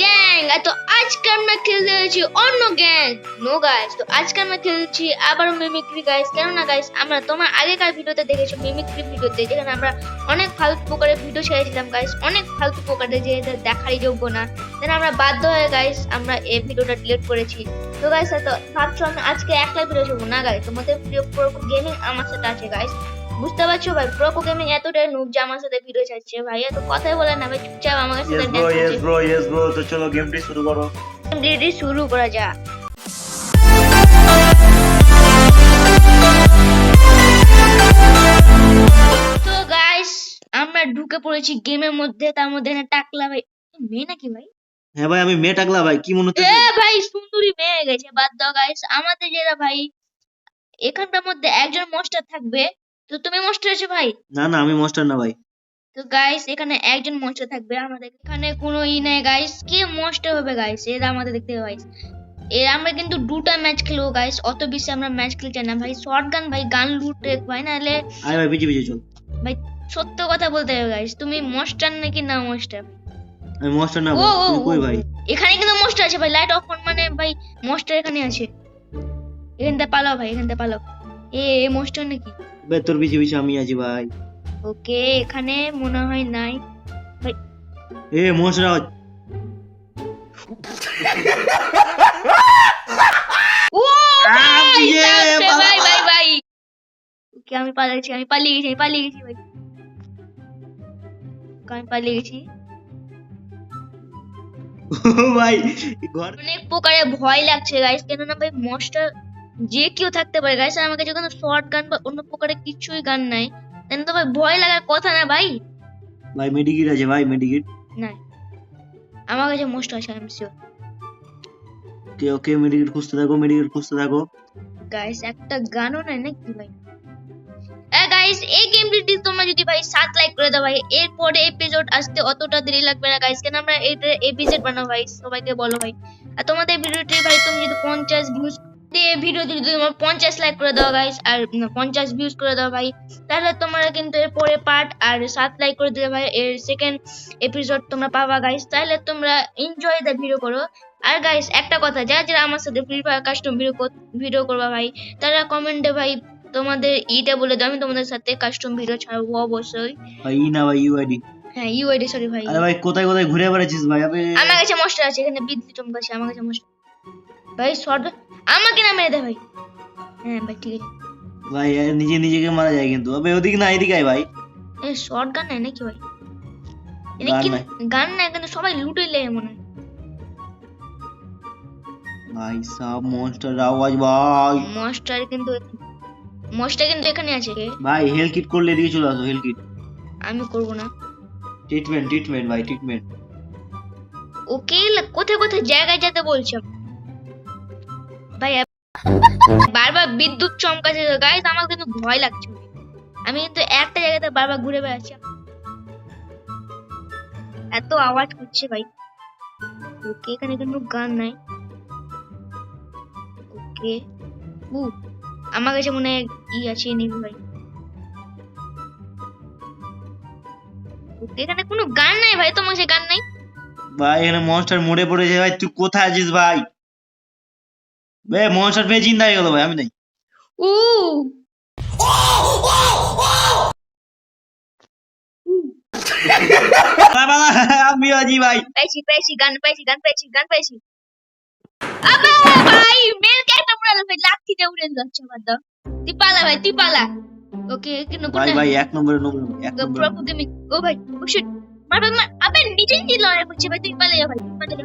Gang তো আজকে আমরা খেলতে যাচ্ছি অন্য গ্যাং নো গাইস তো আজকে আমরা খেলছি আবার মিমিক্রি গাইস কেননা গাইস আমরা তোমার আগেকার ভিডিওতে দেখেছ মিমিক্রি ভিডিওতে, যেখানে আমরা অনেক ফালতু প্রকারের ভিডিও ছেড়েছিলাম গাইস অনেক ফালতু প্রকারের যে এটা দেখারই যোগ্য না। দেন আমরা বাধ্য হয়ে গাইস আমরা এই ভিডিওটা ডিলিট করেছি। তো গাইস তো ভাবছ আমি আজকে একলা ভিডিও করব না গাইস তোমাদের প্রিয় প্রো গেমিং আমার সাথে আছে গাইস বুঝতে পারছ? ভাই প্রো গেমিং এতটাই নুব যে আমার সাথে ভিডিও চাচ্ছে ভাই এত কথাই বলে না ভাই চুপচাপ আমার সাথে yes bro yes bro yes bro তো চলো গেমটি শুরু করো। রেডি শুরু করা যাক। তো গাইস আমরা ঢুকে পড়েছি গেমের মধ্যে তার মধ্যে না টাকলা ভাই। মেয়ে নাকি ভাই? হ্যাঁ ভাই আমি মেয়ে টাকলা ভাই কি মনে হচ্ছে? এ ভাই সুন্দরী মেয়ে গেছে বাদ দাও গাইস আমাদের যেটা ভাই এখানটার মধ্যে একজন মাস্টার থাকবে তো তুমি মাস্টার আছো ভাই? না না আমি মাস্টার না ভাই। তো গাইস এখানে একজন মাস্টার থাকবে। আমাদের এখানে কোনো ই নাই গাইস কে মাস্টার হবে গাইস এরা আমাদের দেখতে হবে গাইস এর আমরা কিন্তু দুটা ম্যাচ খেলব গাইস অত বেশি আমরা ম্যাচ খেলতে না ভাই। শর্ট গান ভাই গান লুট ভাই নাহলে আয় ভাই পিছিয়ে পিছিয়ে চল। ভাই সত্য কথা বলতে হবে গাইস তুমি মাস্টার নাকি না মাস্টার আমি মাস্টার না তুমি কই ভাই? এখানে কিন্তু মাস্টার আছে ভাই। লাইট অফ মানে ভাই মাস্টার এখানে আছে। এখানটা পালাও ভাই এখানটা পালাও। এ এ মাস্টার নাকি? ভাই তোর পিছিয়ে পিছিয়ে আমি আছি ভাই। ওকে এখানে মনে হয় নাই। এ মাস্টার আওয়াজ। ও ভাই ভাই। ভাই ভাই ওকে আমি পালাচ্ছি আমি পালিয়ে গেছি আমি পালিয়ে গেছি ভাই। আমি পালিয়ে গেছি। ভাই ঘর অনেক প্রকারে ভয় লাগছে গাইস কেননা ভাই মাস্টার যে কেউ থাকতে পারে। গাইস আমার কাছে কোনো শর্ট গান বা অন্য প্রকারের কিছুই গান নাই কেন তো ভাই ভয় লাগার কথা না ভাই। ভাই মেডিকিট আছে ভাই মেডিকিট নাই। আমার কাছে মাস্টার আছে আমি শিওর কে ওকে মেডিকিট খুঁজতে থাকো মেডিকিট খুঁজতে থাকো। গাইস একটা গানও নাই নাকি ভাই? গাইস এই গেমটি তোমরা যদি ভাই সাত লাইক করে দাও ভাই এরপরে এপিসোড আসতে অতটা দেরি লাগবে না গাইস কেন আমরা এটা এপিসোড বানাবো ভাই সবাইকে বলো ভাই। আর তোমাদের ভিডিওটি ভাই তুমি যদি পঞ্চাশ ভিউজ যদি তোমার পঞ্চাশ লাইক করে দাও গাইস আর পঞ্চাশ ভিউজ করে দাও ভাই। তাহলে তোমরা কিন্তু এর পরে পার্ট আর সাত লাইক করে দিলে ভাই এর সেকেন্ড এপিসোড তোমরা পাবা গাইস তাহলে তোমরা এনজয় দ্য ভিডিও করো। আর গাইস একটা কথা যারা যারা আমার সাথে free fire custom video video করবা ভাই তারা কমেন্টে ভাই তোমাদের ইটা বলে দাও আমি তোমাদের সাথে কাস্টম ভিডিও ছাড়বো অবশ্যই। ভাই না ভাই ইউআইডি হ্যাঁ ইউআইডি সরি ভাই। আরে ভাই কোথায় কোথায় ঘুরে বেড়াচ্ছিস ভাই? আমার কাছে মাস্টার আছে এখানে বিদ্যুৎ চমকাছে আমার কাছে মাস্টার ভাই শর্ট আমাকে না মেরে দে ভাই। হ্যাঁ ভাই ঠিক আছে। ভাই এ নিজে নিজেকে মারা যায় কিন্তু। আবে ওদিকে না এদিকে আয় ভাই। এই শর্ট গান নাই নাকি ভাই? গান নাই। কিন্তু সবাই লুটে লে মনে হয়। ভাই সব মনস্টার আওয়াজ ভাই। মাস্টার কিন্তু মাস্টার কিন্তু এখানে আছে ভাই হেল কিট করলে এদিকে চলে আসো হেল কিট আমি করব না। ট্রিটমেন্ট ট্রিটমেন্ট ভাই ট্রিটমেন্ট ওকে কোথায় কোথায় জায়গায় যেতে বলছো? ভাই বারবার বিদ্যুৎ চমকাছে গাইস আমার কিন্তু ভয় লাগছে। আমি কিন্তু একটা জায়গাতে বারবার ঘুরে বেড়াচ্ছি। এত আওয়াজ করছে ভাই। ওকে, এখানে কিন্তু গান নাই। ওকে। উ, আমার কাছে মনে হয় ই আছে নিবি ভাই। এখানে কোনো গান নাই ভাই, তোমার কাছে গান নাই? ভাই, এখানে মনস্টার মরে পড়ে যায় ভাই, তুই কোথায় আছিস ভাই? বে মনস্টার পেয়ে চিন্তা হয়ে গেল ভাই আমি নাই উ বাবা, আমি আছি ভাই পেয়েছি পেয়েছি গান পেয়েছি গান পেয়েছি গান পেয়েছি আবে ভাই মেন ক্যারেক্টার পুরো ভাই লাঠি দিয়ে উড়ে যাচ্ছে বাদ দাও তুই পালা ভাই তুই পালা ওকে কিন্তু ভাই কোথায় ভাই এক নম্বরে নম্বরে এক নম্বরে প্রভু গেমিং ও ভাই ও শিট মার ভাই মার আবে নিজে নিজে লড়াই করছে ভাই তুই পালা যা ভাই তুই পালা যা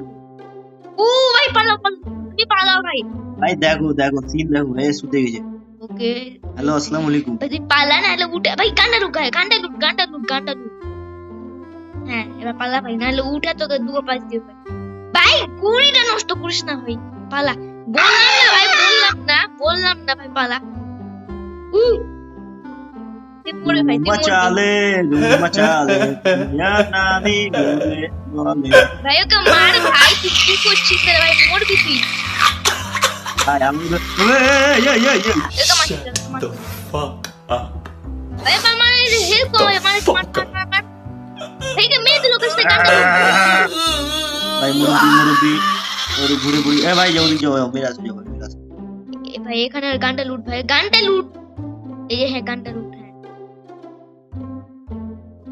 ও ভাই পালাও পালাও তুই পালাও ভাই। ভাই দেখো দেখো সিন দেখো এ শুতে গেছে ওকে। হ্যালো আসসালামু আলাইকুম। ভাই পালা না? হলে উঠে ভাই লুট গায়ে গানটা লুট গানটা লুট গানটা লুট হ্যাঁ এবার পালা ভাই নাহলে উঠে তোকে দুটো পাঁচ দিবে। ভাই ভাই কুড়িটা নষ্ট করিস না ভাই পালা। বললাম না ভাই বললাম না বললাম না ভাই পালা। উ ভাই মচালে মচালে দুনিয়া বলে বলে। ভাই ওকে মার ভাই তুই কি করছিস রে ভাই মরবি তুই? I am the. Hey, yeah, yeah, yeah. Shut the fuck up. Vai pra mais de rir, pô. Vai mais de Tem que medo, Lucas. Tem que medo. Vai, Murubi, Murubi. और घुरे घुरे ए भाई जल्दी जाओ मेरा से जाओ मेरा से ए भाई ये खाना गांडा लूट भाई गांडा लूट ये है गांडा लूट है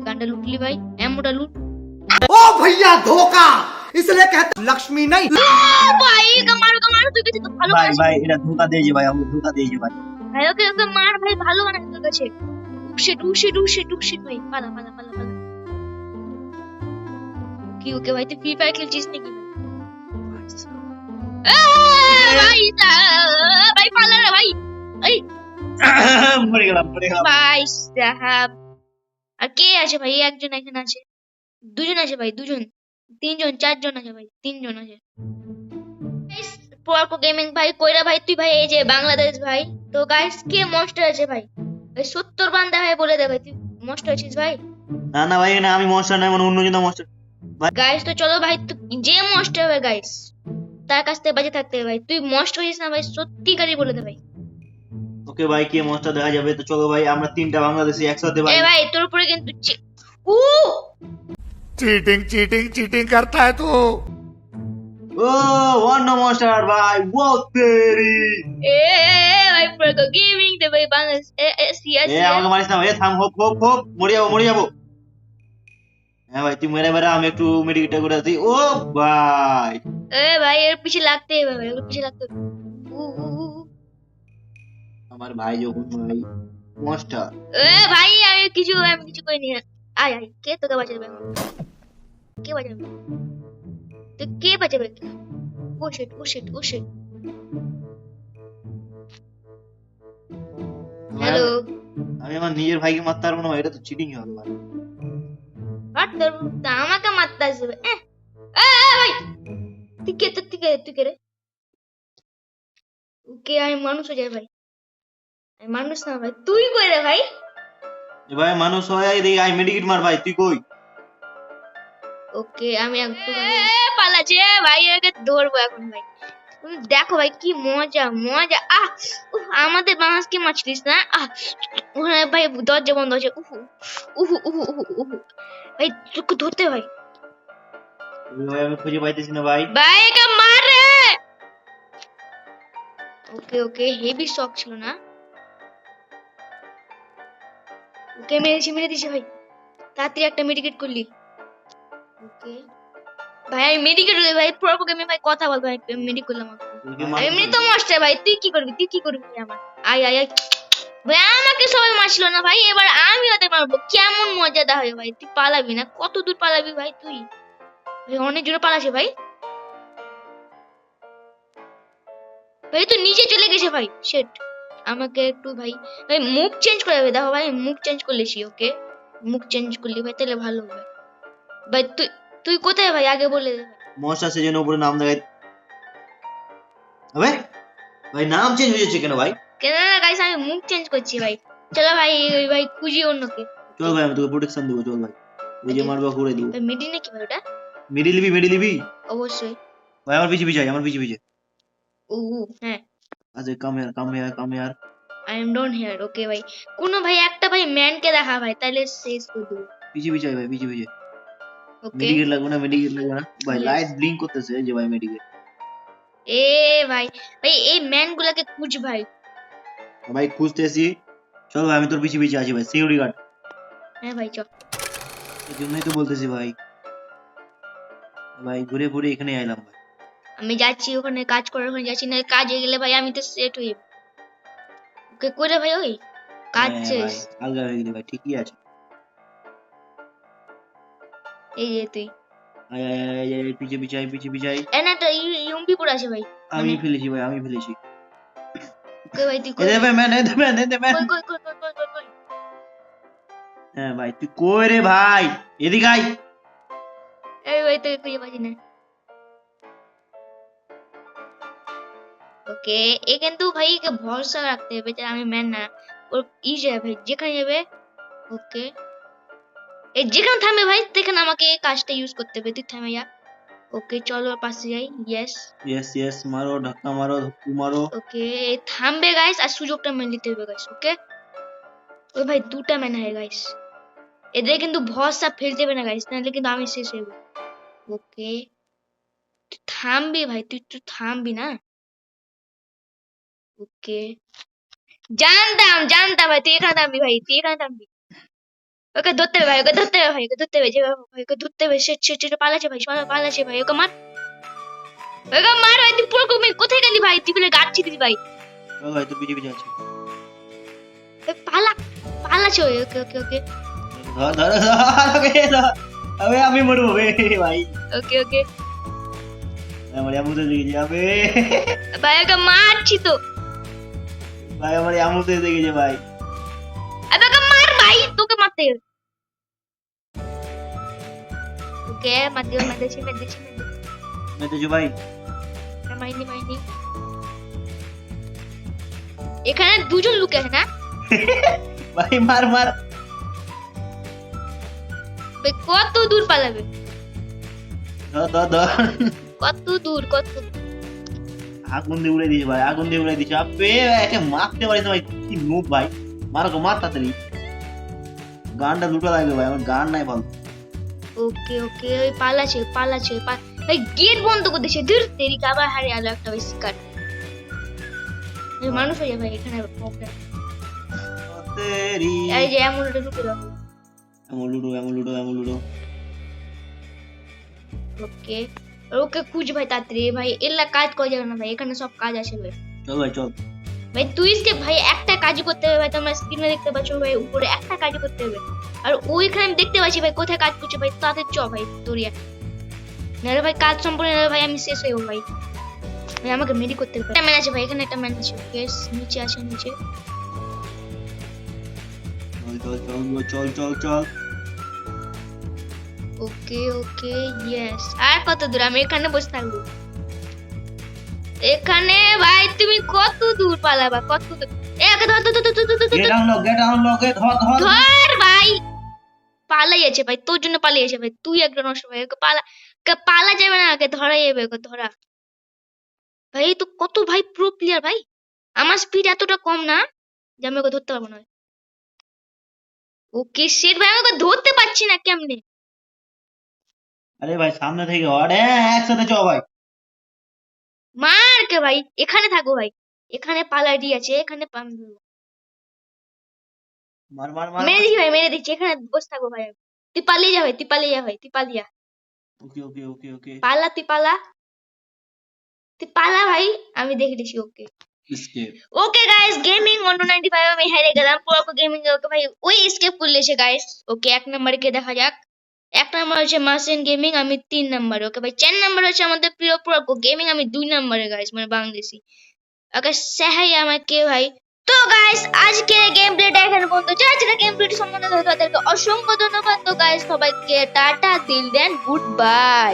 गांडा लूट ली भाई ए मोटा लूट ओ भैया धोखा इसलिए कहते लक्ष्मी नहीं ও ভাই ওকে মারো ওকে মারো তুই কাছে তো ভালো ভাই বানাস ভাই এটা ধোকা দিয়েছে ভাই আমাকে ধোকা দিয়েছে ভাই ভাই ওকে ওকে মার ভাই ভালো বানাস তোর কাছে উশিট উশিট উশিট উশিট ভাই পালা পালা পালা পালা কি ওকে ভাই তুই ফ্রি ফায়ার খেলছিস নাকি এ, ভাই আ, ভাই পালা রে ভাই এই মরে গেলাম মরে গেলাম ভাই সাহাব আর কে আছে ভাই এই একজন এখানে আছে দুজন আছে ভাই দুজন তিনজন চারজন আছে ভাই তিনজন আছে। পরকো গেমিং ভাই কইরা ভাই তুই ভাই এই যে বাংলাদেশ ভাই তো গাইস কে মস্টার আছে ভাই? ওই সত্তর বান্দা ভাই বলে দে ভাই তুই মস্টার আছিস ভাই? না না ভাই এখানে আমি মনস্টার নয় মানে অন্যজন মনস্টার গাইস তো চলো ভাই তুই যে মস্টার হবে গাইস তার কাছ থেকে বাঁচে থাকতে হবে ভাই। তুই মস্টার হয়েছিস না ভাই সত্যিকারই বলে দে ভাই। ওকে ভাই কে মনস্টার দেখা যাবে? তো চলো ভাই আমরা তিনটা বাংলাদেশি একসাথে ভাই এ ভাই তোর উপরে কিন্তু উ! चीटिंग चीटिंग चीटिंग करता है तू ও অন্য মনস্টার ভাই ও তেরি এ ভাই পরকো গেমিং দে ভাই বাংলাদেশ এ এ সিয়া এ সিয়া আমাকে মারিস না ভাই এ থাম হোপ হোপ হোপ মরে যাবো মরে যাবো হ্যাঁ ভাই তুই মেরে মেরে আমি একটু মেডিকেটটা করে আসি ও ভাই এ ভাই এর পিছে লাগতে হবে ভাই ওর পিছে লাগতে হবে উ, উ, উ। আমার ভাই যখন ভাই মনস্টার এ ভাই আমি কিছু আমি কিছু করিনি আয় আয় কে তোকে বাঁচাবে এখন? কে বাঁচাবে তো কে বাঁচাবে oh shit oh shit oh shit hello? আমি আমার নিজের ভাইকে মারতে পারব না এটা তো চিটিং হলো ভাই। তোর তা আমাকে মারতে আসবে এ। এ, ভাই! তুই কে তুই তুই কে তুই কে রে? কে আমি মানুষ হয়ে যাই ভাই। আমি মানুষ না ভাই। তুই কই রে ভাই? এ ভাই মানুষ হয় দেখি আই মেডিকেট মার ভাই। তুই কই? ওকে আমি একটু পালাচ্ছে ভাই ওকে ধরবো এখন ভাই। দেখো ভাই কি মজা মজা। আহ উফ, আমাদের বাংলাদেশকে মাছলিস না? আহ ওখানে ভাই দরজা বন্ধ আছে। উহু উহু উহু উহু উহু ভাই তোকে ধরতে ভাই আমি খুঁজে পাইতেছি না ভাই। ভাই একে মার! ওকে ওকে হেভি শক ছিল না? ওকে মেরেছি মেরে দিছি ভাই। তাড়াতাড়ি একটা মেডিকেট করলি। ওকে। ভাই আমি মেডিকেট ভাই প্রপার আমি ভাই কথা বল ভাই আর মারতে এমনি তো। মাস্টার ভাই তুই কি করবি তুই কি করবি আমার? আয় আয় আয়। ভাই আমাকে সবাই মারছিল না ভাই এবার আমি ওদের মারবো। কেমন মজাদা হয় ভাই তুই পালাবি না? কত দূর পালাবি ভাই তুই? ভাই অনেক জোরে পালাছে ভাই। ভাই তো নিচে চলে গেছে ভাই শেট আমাকে একটু ভাই ভাই মুখ চেঞ্জ করে দেখো ভাই মুখ চেঞ্জ করলেছি ওকে মুখ চেঞ্জ করলি ভাই তাহলে ভালো হবে। ভাই তুই তুই কোথায় ভাই আগে বলে দে ভাই। মনস্টার সেজন্য উপরে নাম দেখাই হবে ভাই নাম চেঞ্জ হয়ে যাচ্ছে কেন ভাই কেন না গাইস আমি মুখ চেঞ্জ করছি ভাই চলো ভাই ওই ভাই খুঁজি অন্যকে চল ভাই আমি তোকে প্রোটেকশন দেবো চল ভাই ওই যে মারবা করে দিব ভাই মিডি নাকি ভাই ওটা মেডি লিবি মেডি লিবি অবশ্যই ভাই আমার পিছে পিছে আয়, আমার পিছে পিছে ও ও, হ্যাঁ আচ্ছা কাম ইয়ার কাম ইয়ার come year I am don't here okay ভাই কোনো ভাই একটা ভাই ম্যানকে দেখা ভাই তাহলে শেষ করে দেবো পিছে পিছে আয় ভাই পিছে পিছে ওকে মেডিকেট লাগবে না মেডিকেট লাগবে না ভাই Yes. লাইট ব্লিঙ্ক করতেছে এই যে ভাই মেডিকেট এ ভাই ভাই এই ম্যান গুলাকে খুঁজ ভাই ভাই খুঁজতেছি চল ভাই আমি তোর পিছে পিছে আছি ভাই সিকিউরিটি গার্ড হ্যাঁ ভাই চল এই জন্যই তো বলতেছি ভাই ভাই ঘুরে ঘুরে এখানে আইলাম ভাই আমি যাচ্ছি ওখানে কাজ করার ওখানে যাচ্ছি না কাজে গেলে ভাই আমি তো সেট হই ওকে করে ভাই ওই কাজ হ্যাঁ শেষ ভাই, আলগা হয়ে গেলি ভাই ঠিকই আছে এই যে তুই। আয় আয় আয় আয়, আয়, পিছে পিছে আয় পিছে পিছে আয়। এ না তো ইউম্পি পুরো আছে ভাই? আমি মানে- ফেলেছি ভাই আমি ফেলেছি। ওকে ভাই তুই এ কই? দেবে ম্যান এ দেবে ম্যান এ দেবে কই কই কই কই কই কই কই? হ্যাঁ ভাই তুই কই রে ভাই? এদিকে আয়। এই ভাই তুই খুঁজে পাচ্ছি না। ওকে এ কিন্তু ভাই কে ভরসা রাখতে হবে যে আমি ম্যান না। ওর ই যাবে ভাই যেখানে যাবে ওকে। এ যেখানে থামবে ভাই সেখানে আমাকে এই কাজটা ইউজ করতে হবে তুই থামে যা। ওকে চলো ওর পাশে যাই। ইয়েস ইয়েস ইয়েস মারো ধাক্কা মারো ধক্কু মারো। ওকে থামবে গাইস আর সুযোগটা মেনে নিতে হবে গাইস ওকে ওই ভাই দুটা ম্যান হয় গাইস এদের কিন্তু ভরসা ফেলতে হবে না গাইস নাহলে কিন্তু আমি শেষ হয়ে যাব। ওকে থামবি ভাই তুই একটু থামবি না? ওকে জানতাম জানতাম ভাই তুই এখানে থামবি ভাই তুই এখানে থামবি। ওকে ধরতে হবে ভাই ওকে ধরতে হবে ভাই ওকে ধরতে হবে যেভাবে ভাই ওকে ধরতে হবে সে সে পালাচ্ছে ভাই সবাই পালাচ্ছে ভাই ওকে মার। ওকে মার ভাই তুই পুরো কমে কোথায় গেলি ভাই? তুই বলে গাছ ছিড়ি ভাই। ও ভাই তো পিছে পিছে আছে পালা পালাচ্ছে ওকে ওকে ওকে। ধর ধর ধর ওকে ধর। আবে আমি মরবো বে ভাই। ওকে ওকে। আমার আমুতে দেখে যাবে ভাই ওকে মারছি তো। ভাই আমার আমুতে দেখে যে ভাই। আবে ওকে মার ভাই তোকে মারতে হবে। ওকে মার দিও মার দিয়েছি মার দিয়েছি মার দিয়েছি মেতেছো ভাই না, মাইনি মাইনি এখানে দুজন লোক আছে না ভাই মার মার কত দূর পালাবে কত দূর কত? আগুন দিয়ে উড়ে দিয়েছে ভাই আগুন দিয়ে উড়ে দিয়েছে আপে একে মারতে পারি না ভাই কি নুব ভাই মারো মার তাড়াতাড়ি গানটা দুটো লাগবে ভাই আমার গান নাই ভালো ওকে ওকে ওই পালাচ্ছে ওই ভাই গেট বন্ধ করে দিয়েছে দূর তেরি আবার হারে আলো একটা এই মানুষ হয়ে যাবে ভাই এখানে এই যে এমন ঢুকে দাও এমন লুডো এমন লুডো এমন লুডো। ওকে ওকে খুঁজ ভাই তাড়াতাড়ি ভাই এলা কাজ করা যাবে না ভাই এখানে সব কাজ আছে ভাই। চল ভাই চল। ভাই তুই স্কে ভাই একটা কাজ করতে হবে ভাই তোমরা স্ক্রিনে দেখতে পাচ্ছ ভাই উপরে একটা কাজ করতে হবে। আর ওইখানে আমি দেখতে পাচ্ছি ভাই কোথায় কাজ করছে ভাই তাদের চ ভাই তোরিয়া নাহলে ভাই কাজ সম্পূর্ণ না হলে ভাই আমি শেষ হয়ে ভাই। ভাই আমাকে মেডি করতে হবে। ম্যান আছে ভাই এখানে একটা ম্যান আছে কেস নিচে আছে নিচে। চল চল চল চল চল ওকে ওকে ইয়েস আর কত দূর? আমি এখানে বসে থাকব। এখানে ভাই তুমি কত দূর পালাবা? কত দূর? এ ধর ধর ধর ধর ভাই। পালাইছে ভাই তোর জন্য পালিয়েছে ভাই। তুই একটা নষ্ট ভাই ওকে পালা পালা যাবে না ওকে ধরা যাবে ওকে ধরা। ভাই তো কত ভাই প্রো প্লেয়ার ভাই। আমার স্পিড এতটা কম না যে আমি ওকে ধরতে পারব না। ওকে সেট ভাই আমি ওকে ধরতে পারছি না কেমনে? আরে ভাই সামনে থেকে হট হ্যাঁ একসাথে চ ভাই। মার কে ভাই? এখানে থাকো ভাই। এখানে পালাডি আছে এখানে পাম- মার মার মার মেরে দিচ্ছি ভাই মেরে দিচ্ছি এখানে বসে থাকো ভাই। তুই পালিয়ে যা ভাই তুই পালিয়ে যা ভাই তুই পালিয়ে যা। ওকে ওকে ওকে ওকে। পালা তুই পালা। তুই পালা ভাই আমি দেখে দিচ্ছি okay. Escape okay guys gaming one two ninety five আমি হেরে গেলাম। পুরো গেমিং ওকে ভাই ওই স্কেপ করলেছে গাইস ওকে এক নম্বরে কে দেখা যাক। এক নাম্বার হচ্ছে মাসেন গেমিং আমি তিন নাম্বার ওকে ভাই, চার নাম্বার হচ্ছে আমাদের প্রিয় পুরো গেমিং আমি দুই নম্বরে গাইস মানে বাংলাদেশি। ওকে সাহাই আমাকে, ভাই। তো গাইস আজকে গেম প্লেটা এখানে বন্ধ। হচ্ছে আজকে গেম প্লেটি সম্বন্ধে তাদেরকে অসংখ্য ধন্যবাদ। তো গাইস সবাইকে টাটা দিল দেন গুড বাই